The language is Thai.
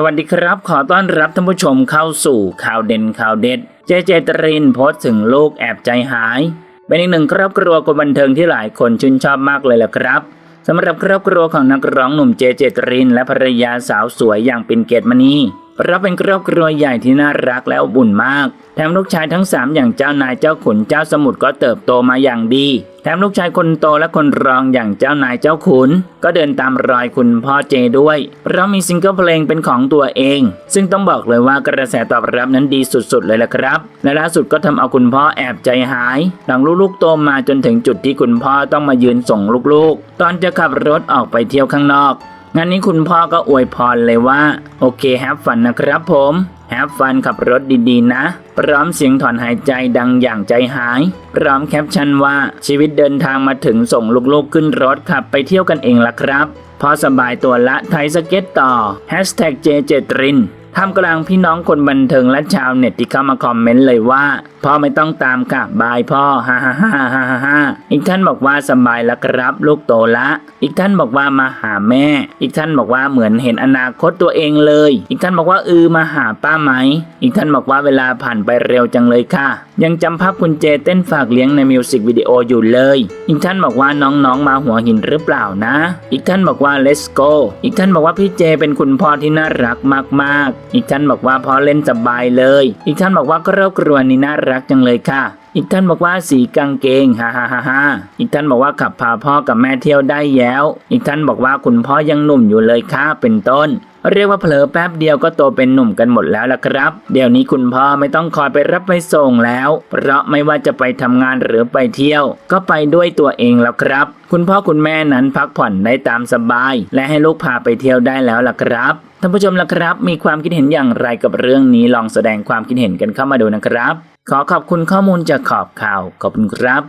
สวัสดีครับ ขอต้อนรับท่านผู้ชมเข้าสู่ข่าวเด่นข่าวเด็ด เจเจตรินโพสต์ถึงลูกแอบใจหาย เป็นอีกหนึ่งครอบครัวคนบันเทิงที่หลายคนชื่นชอบมากเลยแหละครับสำหรับครอบครัวของนักร้องหนุ่มเจเจตริน และภรรยาสาวสวยอย่างปินเกตมณี เพราะเป็นครอบครัวใหญ่ที่น่ารักและอบอุ่นมากแถมลูกชายทั้งสามอย่างเจ้านายเจ้าขุนเจ้าสมุทรก็เติบโตมาอย่างดีแถมลูกชายคนโตและคนรองอย่างเจ้านายเจ้าขุน ก็เดินตามรอยคุณพ่อเจด้วย เพราะมีซิงเกิลเพลงเป็นของตัวเอง ซึ่งต้องบอกเลยว่ากระแสตอบรับนั้นดีสุดๆเลยละครับ และล่าสุดก็ทำเอาคุณพ่อแอบใจหาย หลังลูกๆโตมาจนถึงจุดที่คุณพ่อต้องมายืนส่งลูกๆ ตอนจะขับรถออกไปเที่ยวข้างนอก งานนี้คุณพ่อก็อวยพรเลยว่า โอเคแฮปฟันนะครับผมแฮปฟันขับรถดีๆ นะ พร้อมเสียงถอนหายใจดังอย่างใจหาย พร้อมแคปชั่นว่าชีวิตเดินทางมาถึงส่งลูกๆขึ้นรถขับไปเที่ยวกันเองละครับ พอสบายตัวละไทยสเก็ตต่อ Hashtag j j t r i n ท่ามกลางพี่น้องคนบันเทิงและชาวเน็ตที่เข้ามาคอมเมนต์เลยว่า พ่อไม่ต้องตามค่ะบายพ่อฮ่าฮ่าฮ่าฮ่าฮ่าฮ่าอีกท่านบอกว่าสบายแล้วครับ ลูกโตละ อีกท่านบอกว่ามาหาแม่ อีกท่านบอกว่าเหมือนเห็นอนาคตตัวเองเลย อีกท่านบอกว่าอือมาหาป้าไหม อีกท่านบอกว่าเวลาผ่านไปเร็วจังเลยค่ะ ยังจำภาพคุณเจเต้นฝากเลี้ยงในมิวสิกวิดีโออยู่เลย อีกท่านบอกว่าน้องๆมาหัวหินหรือเปล่านะ อีกท่านบอกว่า let's go อีกท่านบอกว่าพี่เจเป็นคุณพ่อที่น่ารักมากๆอีกท่านบอกว่าพ่อเล่นสบายเลย อีกท่านบอกว่าครอบครัวนี้น่ารักจังเลยค่ะ อีกท่านบอกว่าสีกางเกงฮ่าฮ่าฮ่าฮ่าอีกท่านบอกว่าขับพาพ่อกับแม่เที่ยวได้แล้ว อีกท่านบอกว่าคุณพ่อยังหนุ่มอยู่เลยค่ะเป็นต้น เรียกว่าเผลอแป๊บเดียวก็โตเป็นหนุ่มกันหมดแล้วล่ะครับ เดี๋ยวนี้คุณพ่อไม่ต้องคอยไปรับไปส่งแล้ว เพราะไม่ว่าจะไปทำงานหรือไปเที่ยว ก็ไปด้วยตัวเองแล้วครับ คุณพ่อคุณแม่นั้นพักผ่อนได้ตามสบาย และให้ลูกพาไปเที่ยวได้แล้วล่ะครับท่านผู้ชมล่ะครับ มีความคิดเห็นอย่างไรกับเรื่องนี้ลองแสดงความคิดเห็นกันเข้ามาดูนะครับ ขอขอบคุณข้อมูลจากขอบข่าวขอบคุณครับ